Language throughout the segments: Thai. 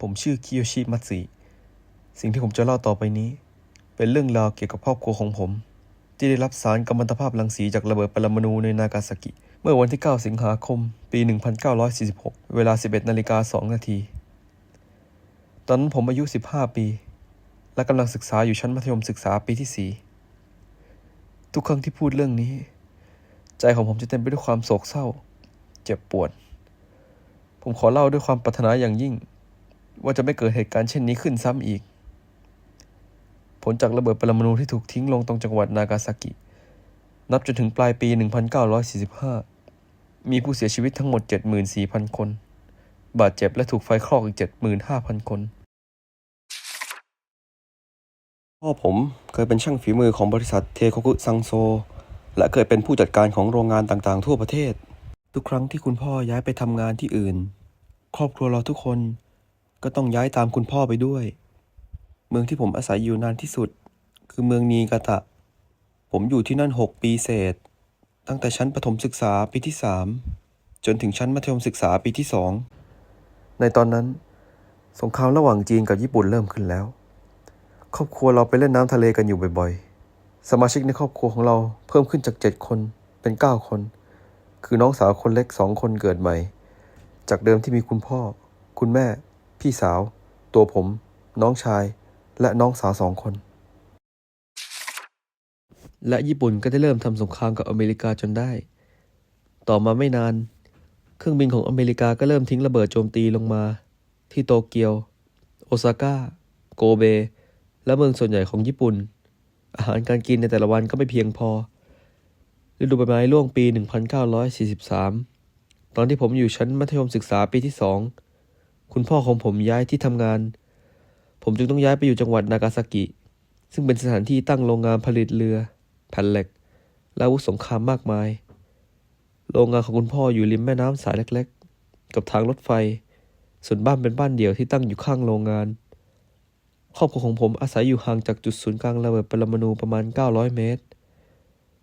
ผมชื่อคิโยชิมัตสึสิ่งที่ผมจะเล่าต่อไปนี้ เป็นเรื่องราวเกี่ยวกับครอบครัวของผม ที่ได้รับสารกัมมันตภาพรังสีจากระเบิดปรมาณูในนากาซากิ เมื่อวันที่ 9 สิงหาคม ปี 1946 เวลา 11นาฬิกา2นาที ตอนนั้นผมอายุ 15 ปี และกำลังศึกษาอยู่ชั้นมัธยมศึกษาปีที่ 4 ทุกครั้งที่พูดเรื่องนี้ ใจของผมจะเต็มไปด้วยความโศกเศร้า เจ็บปวด ผมขอเล่าด้วยความปรารถนาอย่างยิ่ง ว่าจะไม่เกิดเหตุการณ์เช่นนี้ขึ้นซ้ำอีก ผลจากระเบิดปรมาณูที่ถูกทิ้งลงตรงจังหวัดนากาซากิ นับจนถึงปลายปี 1945 มีผู้เสียชีวิตทั้งหมด 74,000 คน บาดเจ็บและถูกไฟคลอกอีก 75,000 คน พ่อผมเคยเป็นช่างฝีมือของบริษัทเทโคกุซังโซ และเคยเป็นผู้จัดการของโรงงานต่างๆ ทั่วประเทศ ทุกครั้งที่คุณพ่อย้ายไปทำงานที่อื่น ครอบครัวเราทุกคน ก็ต้องย้ายตามคุณพ่อไปด้วย เมืองที่ผมอาศัยอยู่นานที่สุด คือเมืองนีกาตะ ผมอยู่ที่นั่น 6 ปีเศษ ตั้งแต่ชั้นประถมศึกษาปีที่ 3 จนถึงชั้นมัธยมศึกษาปีที่ 2 ในตอนนั้น สงครามระหว่างจีนกับญี่ปุ่นเริ่มขึ้นแล้ว ครอบครัวเราไปเล่นน้ำทะเลกันอยู่บ่อยๆ สมาชิกในครอบครัวของเราเพิ่มขึ้นจาก 7 คนเป็น 9 คน คือน้องสาวคนเล็กสองคนเกิดใหม่ จากเดิมที่มีคุณพ่อ คุณแม่ พี่สาว ตัวผม น้องชาย และน้องสาวสองคน และญี่ปุ่นก็ได้เริ่มทำสงครามกับอเมริกาจนได้ ต่อมาไม่นาน เครื่องบินของอเมริกาก็เริ่มทิ้งระเบิดโจมตีลงมา ที่โตเกียว โอซาก้า โกเบ และเมืองส่วนใหญ่ของญี่ปุ่น อาหารการกินในแต่ละวันก็ไม่เพียงพอฤดูใบไม้ร่วงปี 1943 ตอนที่ผมอยู่ชั้นมัธยมศึกษาปีที่สอง คุณพ่อของผมย้ายที่ทำงาน ผมจึงต้องย้ายไปอยู่จังหวัดนากาซากิ ซึ่งเป็นสถานที่ตั้งโรงงานผลิตเรือ แผ่นเหล็ก และอาวุธสงครามมากมาย โรงงานของคุณพ่ออยู่ริมแม่น้ำสายเล็กๆ กับทางรถไฟ ส่วนบ้านเป็นบ้านเดี่ยวที่ตั้งอยู่ข้างโรงงาน ครอบครัวของผมอาศัยอยู่ห่างจากจุดศูนย์กลางระเบิดปรมาณูประมาณ 900 เมตร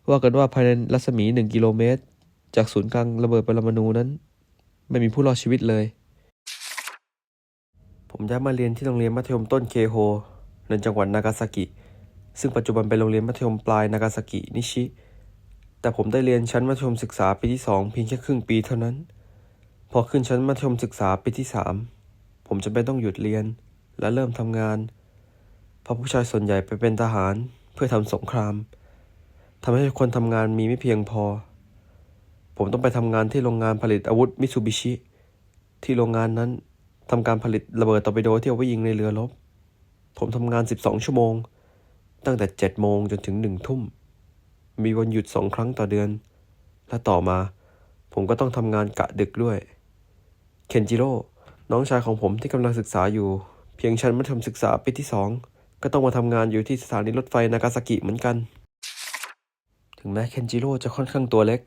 ว่ากันว่าภายในรัศมี 1 กิโลเมตร จากศูนย์กลางระเบิดปรมาณูนั้น ไม่มีผู้รอดชีวิตเลย ผมย้ายมาเรียนที่โรงเรียนมัธยมต้นเคโฮในจังหวัดนากาซากิ ซึ่งปัจจุบันเป็นโรงเรียนมัธยมปลายนากาซากินิชิ แต่ผมได้เรียนชั้นมัธยมศึกษาปีที่สองเพียงแค่ครึ่งปีเท่านั้น พอขึ้นชั้นมัธยมศึกษาปีที่สามผมจำเป็นต้องหยุดเรียนและเริ่มทำงาน เพราะผู้ชายส่วนใหญ่ไปเป็นทหารเพื่อทำสงครามทำให้คนทำงานมีไม่เพียงพอ ผมต้องไปทำงานที่โรงงานผลิตอาวุธมิตซูบิชิ ที่โรงงานนั้น ทำการผลิตระเบิดตอร์ปิโดที่เอาไว้ยิงในเรือรบ ผมทำงาน 12 ชั่วโมง ตั้งแต่ 7 โมงจนถึง 1 ทุ่ม มีวันหยุดสองครั้งต่อเดือน และต่อมา ผมก็ต้องทำงานกะดึกด้วย เคนจิโร่ น้องชายของผมที่กำลังศึกษาอยู่ เพียงชั้นมัธยมศึกษาปีที่สองก็ต้องมาทำงานอยู่ที่สถานีรถไฟนากาซากิเหมือนกัน ถึงแม้เคนจิโร่จะค่อนข้างตัวเล็ก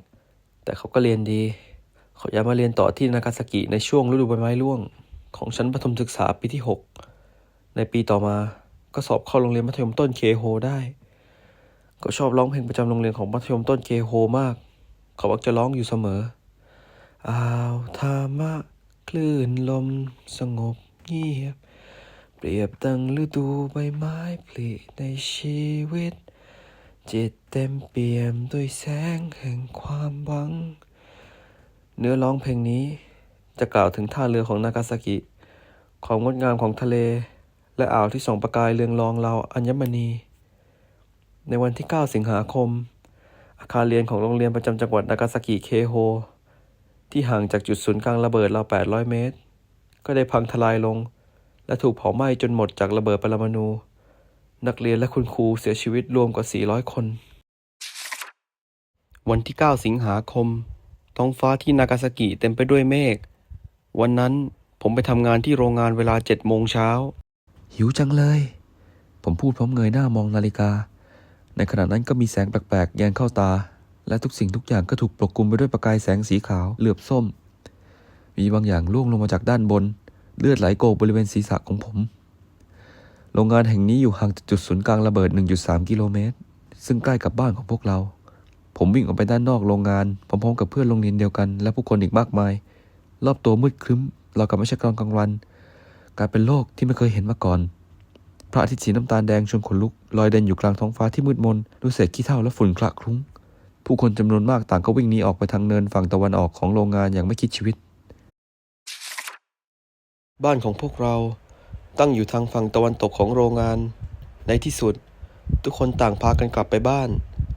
แต่เขาก็เรียนดี เขายายมาเรียนต่อที่นากาซากิในช่วงฤดูใบไม้ร่วง ของชั้นประถมศึกษาปีที่ 6 ในปีต่อมาก็สอบเข้าโรงเรียนมัธยมต้นเคโฮได้เขาชอบร้องเพลงประจำโรงเรียนของมัธยมต้นเคโฮมาก เขามักจะร้องอยู่เสมออ้าวธามะคลื่นลมสงบเงียบ เปรียบดังฤดูใบไม้ผลิในชีวิต จิตเต็มเปี่ยมด้วยแสงแห่งความหวัง เนื้อร้องเพลงนี้ จะกล่าวถึงท่าเรือของนากาซากิ ความงดงามของทะเล และอ่าวที่ส่องประกายเรืองรองเราอัญมณี ในวันที่ 9 สิงหาคม อาคารเรียนของโรงเรียนประจำจังหวัดนากาซากิเคโฮ ที่ห่างจากจุดศูนย์กลางระเบิดราว 800 เมตร ก็ได้พังทลายลง และถูกเผาไหม้จนหมดจากระเบิดปรมาณูนักเรียนและคุณครูเสียชีวิตรวมกว่า 400 คน วันที่ 9 สิงหาคม ท้องฟ้าที่นากาซากิเต็มไปด้วยเมฆ วันนั้นผมไปทำงานที่โรงงานเวลาเจ็ดโมงเช้า หิวจังเลย ผมพูดพร้อมเงยหน้ามองนาฬิกา ในขณะนั้นก็มีแสงแปลกๆ แยงเข้าตา และทุกสิ่งทุกอย่างก็ถูกปกคลุมไปด้วยประกายแสงสีขาวเหลือบส้ม มีบางอย่างร่วงลงมาจากด้านบน เลือดไหลโกกบริเวณศีรษะของผม โรงงานแห่งนี้อยู่ห่างจากจุดศูนย์กลางระเบิด 1.3 กิโลเมตร ซึ่งใกล้กับบ้านของพวกเรา ผมวิ่งออกไปด้านนอกโรงงานพร้อมๆกับเพื่อนโรงเรียนเดียวกัน และผู้คนอีกมากมาย รอบตัวมืดครึ้มเรากับไม่ใช่กลางกลางวัน กลายเป็นโลกที่ไม่เคยเห็นมาก่อน พระอาทิตย์สีน้ำตาลแดงชวนขนลุกลอยเด่นอยู่กลางท้องฟ้าที่มืดมนด้วยเศษขี้เถ้าและฝุ่นคละคลุ้ง ผู้คนจำนวนมากต่างก็วิ่งหนีออกไปทางเนินฝั่งตะวันออกของโรงงานอย่างไม่คิดชีวิต บ้านของพวกเราตั้งอยู่ทางฝั่งตะวันตกของโรงงาน ในที่สุด ทุกคนต่างพากันกลับไปบ้าน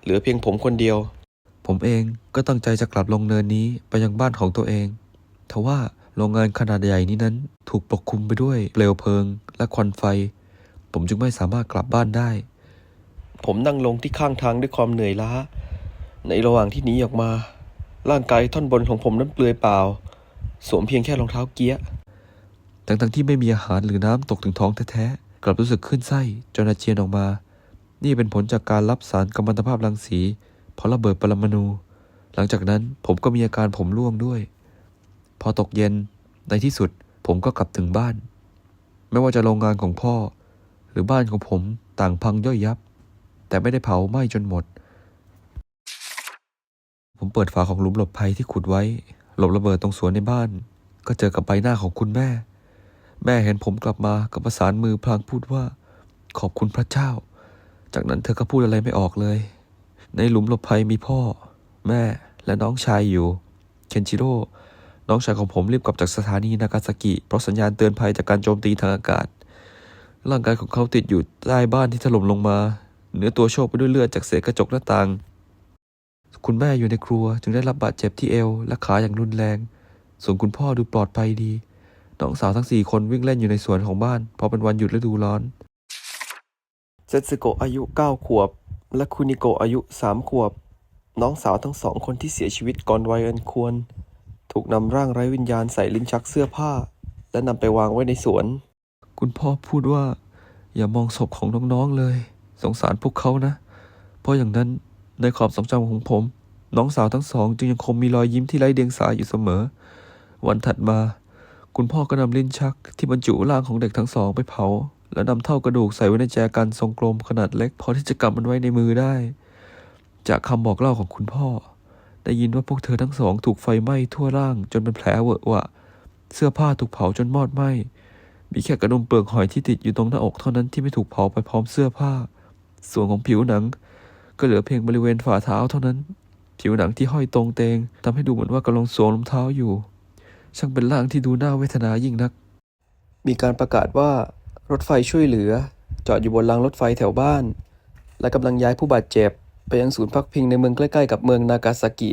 เหลือเพียงผมคนเดียว ผมเองก็ตั้งใจจะกลับลงเนินนี้ไปยังบ้านของตัวเอง ทว่าโรงงานขนาดใหญ่นี้นั้นถูกปกคลุมไปด้วยเปลวเพลิงและควันไฟ ผมจึงไม่สามารถกลับบ้านได้ ผมนั่งลงที่ข้างทางด้วยความเหนื่อยล้า ในระหว่างที่หนีออกมา ร่างกายท่อนบนของผมนั้นเปลือยเปล่า สวมเพียงแค่รองเท้าเกียะทั้งๆที่ไม่มีอาหารหรือน้ำตกถึงท้องแท้ๆ กลับรู้สึกขึ้นไส้จนอาเจียนออกมา นี่เป็นผลจากการรับสารกัมมันตภาพรังสีเพราะระเบิดปรมาณู หลังจากนั้นผมก็มีอาการผมร่วงด้วย พอตกเย็นในที่สุดผมก็กลับถึงบ้าน ไม่ว่าจะโรงงานของพ่อ หรือบ้านของผมต่างพังย่อยยับ แต่ไม่ได้เผาไหม้จนหมด ผมเปิดฝาของหลุมหลบภัยที่ขุดไว้ หลบระเบิดตรงสวนในบ้าน ก็เจอกับใบหน้าของคุณแม่ แม่เห็นผมกลับมากับประสานมือพลางพูดว่า ขอบคุณพระเจ้า จากนั้นเธอก็พูดอะไรไม่ออกเลย ในหลุมหลบภัยมีพ่อ แม่และน้องชายอยู่ เคนชิโร่ น้องชายของผมรีบกลับจากสถานีนากาซากิ เพราะสัญญาณเตือนภัยจากการโจมตีทางอากาศ ร่างกายของเขาติดอยู่ใต้บ้านที่ถล่มลงมา เนื้อตัวโชกไปด้วยเลือดจากเศษกระจกหน้าต่าง คุณแม่อยู่ในครัวจึงได้รับบาดเจ็บที่เอวและขาอย่างรุนแรง ส่วนคุณพ่อดูปลอดภัยดี น้องสาวทั้งสี่คนวิ่งเล่นอยู่ในสวนของบ้าน เพราะเป็นวันหยุดฤดูร้อน เซตสึโกะอายุ 9 ขวบ และคุนิโกะอายุ 3 ขวบ น้องสาวทั้งสองคนที่เสียชีวิตก่อนวัยอันควร ถูกนำร่างไร้วิญญาณใส่ลิ้นชักเสื้อผ้า และนำไปวางไว้ในสวน คุณพ่อพูดว่า อย่ามองศพของน้องๆเลย สงสารพวกเขานะ เพราะอย่างนั้นในความทรงจำของผม น้องสาวทั้งสอง จึงยังคงมีรอยยิ้มที่ไร้เดียงสาอยู่เสมอ วันถัดมา คุณพ่อก็นำลิ้นชัก ที่บรรจุร่างของเด็กทั้งสองไปเผา และนำเท่ากระดูกใส่ไว้ในแจกันทรงกลมขนาดเล็ก พอที่จะกำมันไว้ในมือได้ จากคำบอกเล่าของคุณพ่อ ได้ยินว่าพวกเธอทั้งสองถูกไฟไหม้ทั่วร่างจนเป็นแผลเวอะวะ เสื้อผ้าถูกเผาจนมอดไหม้ มีแค่กระดุมเปลือกหอยที่ติดอยู่ตรงหน้าอกเท่านั้นที่ไม่ถูกเผาไปพร้อมเสื้อผ้า ส่วนของผิวหนัง ก็เหลือเพียงบริเวณฝ่าเท้าเท่านั้น ผิวหนังที่ห้อยตรงเตงทำให้ดูเหมือนว่ากำลังสวมรองเท้าอยู่ ช่างเป็นร่างที่ดูน่าเวทนายิ่งนัก มีการประกาศว่ารถไฟช่วยเหลือ จอดอยู่บนรางรถไฟแถวบ้าน และกำลังย้ายผู้บาดเจ็บ ไปยังศูนย์พักพิงในเมืองใกล้ๆกับเมืองนากาซากิ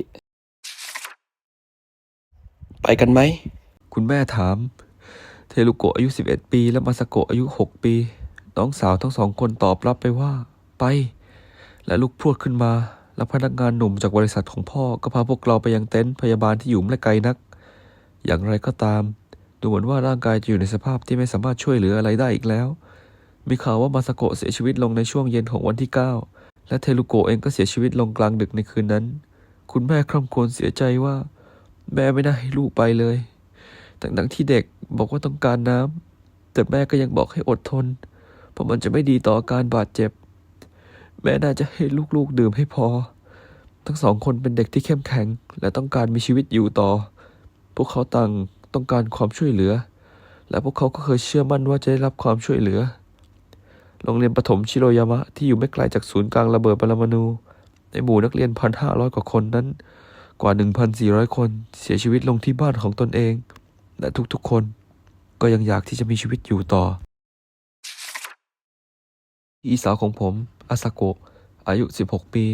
ไปกันไหม คุณแม่ถาม เทลุโกะอายุ 11 ปี และมาสโกะอายุ 6 ปี น้องสาวทั้งสองคนตอบรับไปว่า ไป และลุกพรวดขึ้นมา และพนักงานหนุ่มจากบริษัทของพ่อก็พาพวกเราไปยังเต็นท์พยาบาลที่อยู่ไม่ไกลนัก อย่างไรก็ตาม ดูเหมือนว่าร่างกายจะอยู่ในสภาพที่ไม่สามารถช่วยเหลืออะไรได้อีกแล้ว มีข่าวว่ามาสโกะเสียชีวิตลงในช่วงเย็นของวันที่ 9 และเทลุโกเองก็เสียชีวิตลงกลางดึกในคืนนั้น คุณแม่คร่ำครวญเสียใจว่า แม่ไม่ได้ให้ลูกไปเลยทั้งๆที่เด็กบอกว่าต้องการน้ำแต่แม่ก็ยังบอกให้อดทน เพราะมันจะไม่ดีต่ออาการบาดเจ็บ แม่น่าจะให้ลูกๆดื่มให้พอ ทั้งสองคนเป็นเด็กที่เข้มแข็ง และต้องการมีชีวิตอยู่ต่อ พวกเขาต่างต้องการความช่วยเหลือ และพวกเขาก็เคยเชื่อมั่นว่าจะได้รับความช่วยเหลือ โรงเรียนประถมชิโรยามะที่อยู่ไม่ไกลจากศูนย์กลางระเบิดปรมาณูในหมู่นักเรียนพันห้าร้อยกว่าคนนั้น กว่า1,400คนเสียชีวิตลงที่บ้านของตนเอง และทุกๆคนก็ยังอยากที่จะมีชีวิตอยู่ต่อ พี่สาวของผม อาซาโกะ อายุ 16 ปี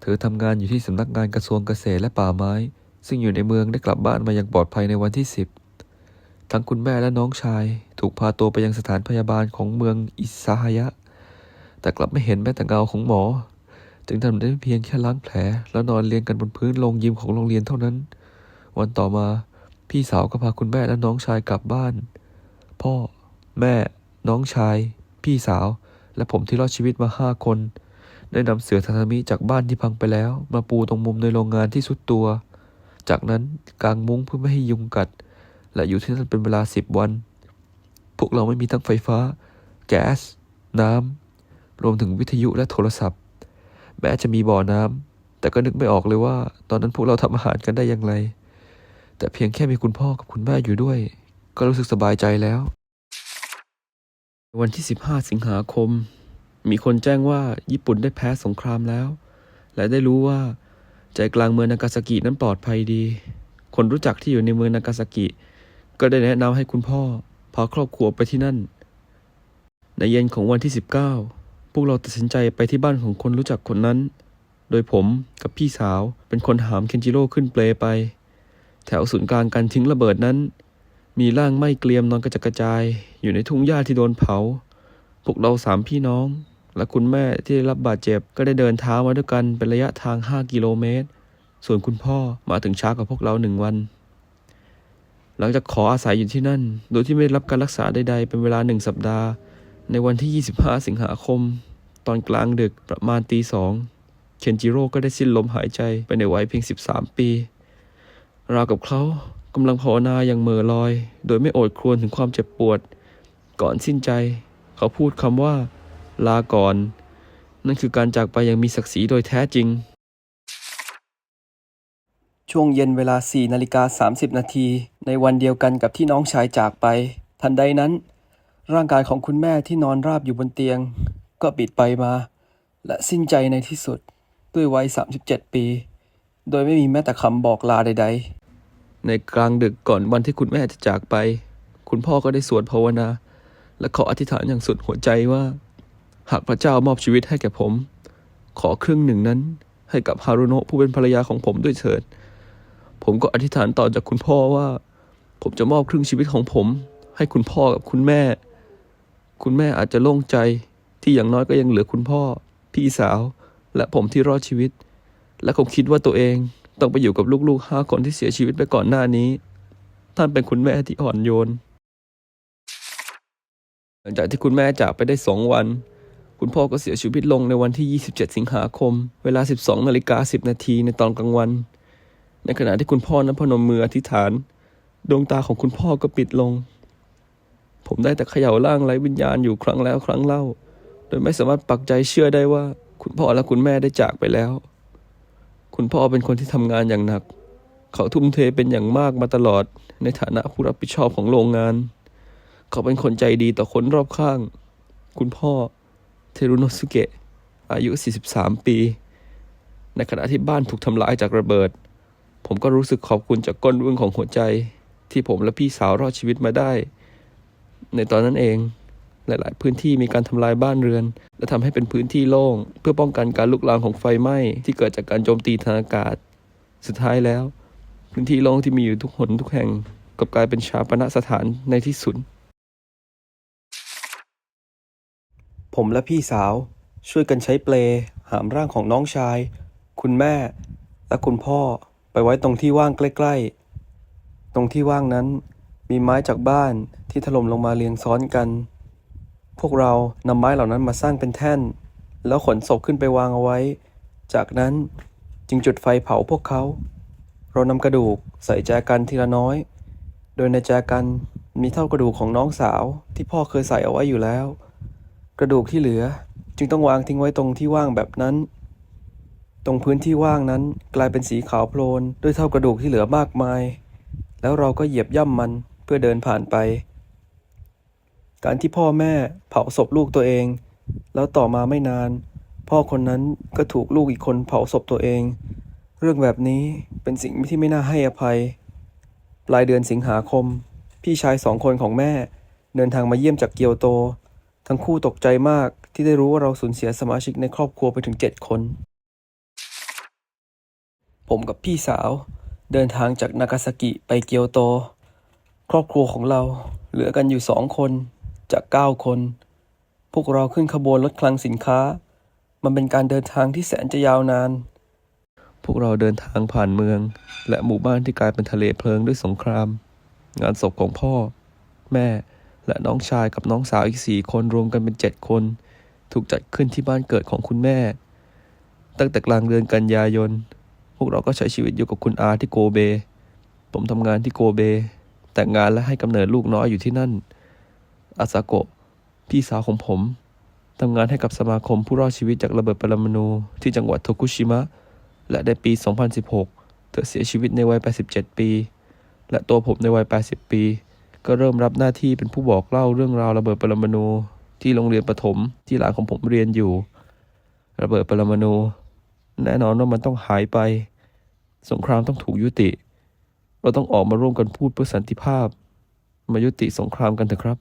เธอทำงานอยู่ที่สำนักงานกระทรวงเกษตรและป่าไม้ ซึ่งอยู่ในเมืองได้กลับบ้านมาอย่างปลอดภัยในวันที่ 10 ทั้งคุณแม่และน้องชาย ถูกพาตัวไปยังสถานพยาบาลของเมืองอิซาฮายะ แต่กลับไม่เห็นแม้แต่เงาของหมอ จึงทำได้เพียงแค่ล้างแผล แล้วนอนเรียงกันบนพื้นโรงยิมของโรงเรียนเท่านั้น วันต่อมาพี่สาวก็พาคุณแม่และน้องชายกลับบ้าน พ่อ แม่ น้องชาย พี่สาว และผมที่รอดชีวิตมาห้าคน ได้นำเสือทาทามิจากบ้านที่พังไปแล้ว มาปูตรงมุมในโรงงานที่สุดตัว จากนั้นกางมุ้งเพื่อไม่ให้ยุงกัด และอยู่ที่นั่นเป็นเวลาสิบวัน พวกเราไม่มีทั้งไฟฟ้า แก๊ส น้ำ รวมถึงวิทยุและโทรศัพท์ แม้จะมีบ่อน้ำ แต่ก็นึกไม่ออกเลยว่า ตอนนั้นพวกเราทำอาหารกันได้อย่างไร แต่เพียงแค่มีคุณพ่อกับคุณแม่อยู่ด้วย ก็รู้สึกสบายใจแล้ว วันที่ 15 สิงหาคม มีคนแจ้งว่าญี่ปุ่นได้แพ้สงครามแล้ว และได้รู้ว่า ใจกลางเมืองนากาซากินั้นปลอดภัยดี คนรู้จักที่อยู่ในเมืองนากาซากิ ก็ได้แนะนำให้คุณพ่อพาครอบครัวไปที่นั่น ในเย็นของวันที่ 19 พวกเราตัดสินใจไปที่บ้านของคนรู้จักคนนั้น โดยผมกับพี่สาวเป็นคนหามเคนจิโร่ขึ้นเปลไป แถวศูนย์กลางการทิ้งระเบิดนั้น มีร่างไหม้เกรียมนอนกระจัดกระจาย อยู่ในทุ่งหญ้าที่โดนเผา พวกเราสามพี่น้อง และคุณแม่ที่ได้รับบาดเจ็บก็ได้เดินเท้ามาด้วยกันเป็นระยะทาง 5 กิโลเมตร ส่วนคุณพ่อมาถึงช้ากว่าพวกเราหนึ่งวัน หลังจากขออาศัยอยู่ที่นั่น โดยที่ไม่ได้รับการรักษาใดๆ เป็นเวลาหนึ่งสัปดาห์ ในวันที่ 25 สิงหาคม ตอนกลางดึกประมาณตีสองเคนจิโร่ก็ได้สิ้นลมหายใจไปในวัยเพียง 13 ปี ราวกับเขากำลังภาวนาอย่างเหม่อลอย โดยไม่โอดครวญถึงความเจ็บปวด ก่อนสิ้นใจ เขาพูดคำว่า ลาก่อน นั่นคือการจากไปอย่างมีศักดิ์ศรีโดยแท้จริง ช่วงเย็นเวลา4นาฬิกา30 นาทีในวันเดียวกันกับที่น้องชายจากไป ทันใดนั้น ร่างกายของคุณแม่ที่นอนราบอยู่บนเตียง ก็ปิดไปมา และสิ้นใจในที่สุดด้วยวัย 37 ปี โดยไม่มีแม้แต่คำบอกลาใด ๆ ในกลางดึกก่อนวันที่คุณแม่จะจากไป คุณพ่อก็ได้สวดภาวนา และขออธิษฐานอย่างสุดหัวใจว่า หากพระเจ้ามอบชีวิตให้แก่ผม ขอครึ่งหนึ่งนั้นให้กับฮารุโนะผู้เป็นภรรยาของผมด้วยเถิด ผมก็อธิษฐานต่อจากคุณพ่อว่า ผมจะมอบครึ่งชีวิตของผม ให้คุณพ่อกับคุณแม่ คุณแม่อาจจะโล่งใจที่อย่างน้อยก็ยังเหลือคุณพ่อ พี่สาว และผมที่รอดชีวิต และคงคิดว่าตัวเองต้องไปอยู่กับลูกๆห้าคนที่เสียชีวิตไปก่อนหน้านี้ ท่านเป็นคุณแม่ที่อ่อนโยน หลังจากที่คุณแม่จากไปได้สองวัน คุณพ่อก็เสียชีวิตลงในวันที่ 27 สิงหาคม เวลา 12นาฬิกา10 นาทีในตอนกลางวัน ในขณะที่คุณพ่อนั้นพนมมืออธิษฐาน ดวงตาของคุณพ่อก็ปิดลง ผมได้แต่เขย่าร่างไร้วิญญาณอยู่ครั้งแล้วครั้งเล่า โดยไม่สามารถปักใจเชื่อได้ว่า คุณพ่อและคุณแม่ได้จากไปแล้ว คุณพ่อเป็นคนที่ทำงานอย่างหนัก เขาทุ่มเทเป็นอย่างมากมาตลอด ในฐานะผู้รับผิดชอบของโรงงาน เขาเป็นคนใจดีต่อคนรอบข้าง คุณพ่อเทรุโนสุเกะอายุ 43 ปี ในขณะที่บ้านถูกทำลายจากระเบิด ผมก็รู้สึกขอบคุณจากก้นบึ้งของหัวใจ ที่ผมและพี่สาวรอดชีวิตมาได้ ในตอนนั้นเอง หลาย ๆ พื้นที่มีการทำลายบ้านเรือน และทำให้เป็นพื้นที่โล่ง เพื่อป้องกันการลุกลามของไฟไหม้ที่เกิดจากการโจมตีทางอากาศ สุดท้ายแล้ว พื้นที่โล่งที่มีอยู่ทุกหนทุกแห่งกลับกลายเป็นชาปนสถานในที่สุดผมและพี่สาวช่วยกันใช้เปลหามร่างของน้องชาย คุณแม่ และคุณพ่อ ไปไว้ตรงที่ว่างใกล้ๆ ตรงที่ว่างนั้น มีไม้จากบ้านที่ถล่มลงมาเรียงซ้อนกัน พวกเรานำไม้เหล่านั้นมาสร้างเป็นแท่น แล้วขนศพขึ้นไปวางเอาไว้ จากนั้นจึงจุดไฟเผาพวกเขา เรานำกระดูกใส่แจกันทีละน้อย โดยในแจกันมีเท่ากระดูกของน้องสาวที่พ่อเคยใส่เอาไว้อยู่แล้ว กระดูกที่เหลือจึงต้องวางทิ้งไว้ตรงที่ว่างแบบนั้น ตรงพื้นที่ว่างนั้นกลายเป็นสีขาวโพลนด้วยเท่ากระดูกที่เหลือมากมาย แล้วเราก็เหยียบย่ำมันเพื่อเดินผ่านไป การที่พ่อแม่เผาศพลูกตัวเอง แล้วต่อมาไม่นาน พ่อคนนั้นก็ถูกลูกอีกคนเผาศพตัวเอง เรื่องแบบนี้เป็นสิ่งที่ไม่น่าให้อภัย ปลายเดือนสิงหาคม พี่ชายสองคนของแม่ เดินทางมาเยี่ยมจากเกียวโต ทั้งคู่ตกใจมากที่ได้รู้ว่าเราสูญเสียสมาชิกในครอบครัวไปถึงเจ็ดคน ผมกับพี่สาว เดินทางจากนากาซากิไปเกียวโต ครอบครัวของเราเหลือกันอยู่สองคนจากเก้าคน พวกเราขึ้นขบวนรถคลังสินค้า มันเป็นการเดินทางที่แสนจะยาวนาน พวกเราเดินทางผ่านเมือง และหมู่บ้านที่กลายเป็นทะเลเพลิงด้วยสงคราม งานศพของพ่อ แม่ และน้องชายกับน้องสาวอีกสี่คนรวมกันเป็นเจ็ดคน ถูกจัดขึ้นที่บ้านเกิดของคุณแม่ ตั้งแต่กลางเดือนกันยายน พวกเราก็ใช้ชีวิตอยู่กับคุณอาที่โกเบ ผมทำงานที่โกเบ แต่งงานและให้กำเนิดลูกน้อยอยู่ที่นั่น อาซาโกะ พี่สาวของผมทำงานให้กับสมาคมผู้รอดชีวิตจากระเบิดปรมาณูที่จังหวัดโทคุชิมะ และในปี 2016 เธอเสียชีวิตในวัย 87 ปี และตัวผมในวัย 80 ปี ก็เริ่มรับหน้าที่เป็นผู้บอกเล่าเรื่องราวระเบิดปรมาณูที่โรงเรียนประถมที่หลานของผมเรียนอยู่ ระเบิดปรมาณู แน่นอนว่ามันต้องหายไป สงครามต้องถูกยุติ เราต้องออกมาร่วมกันพูดเพื่อสันติภาพ มายุติสงครามกันเถอะครับ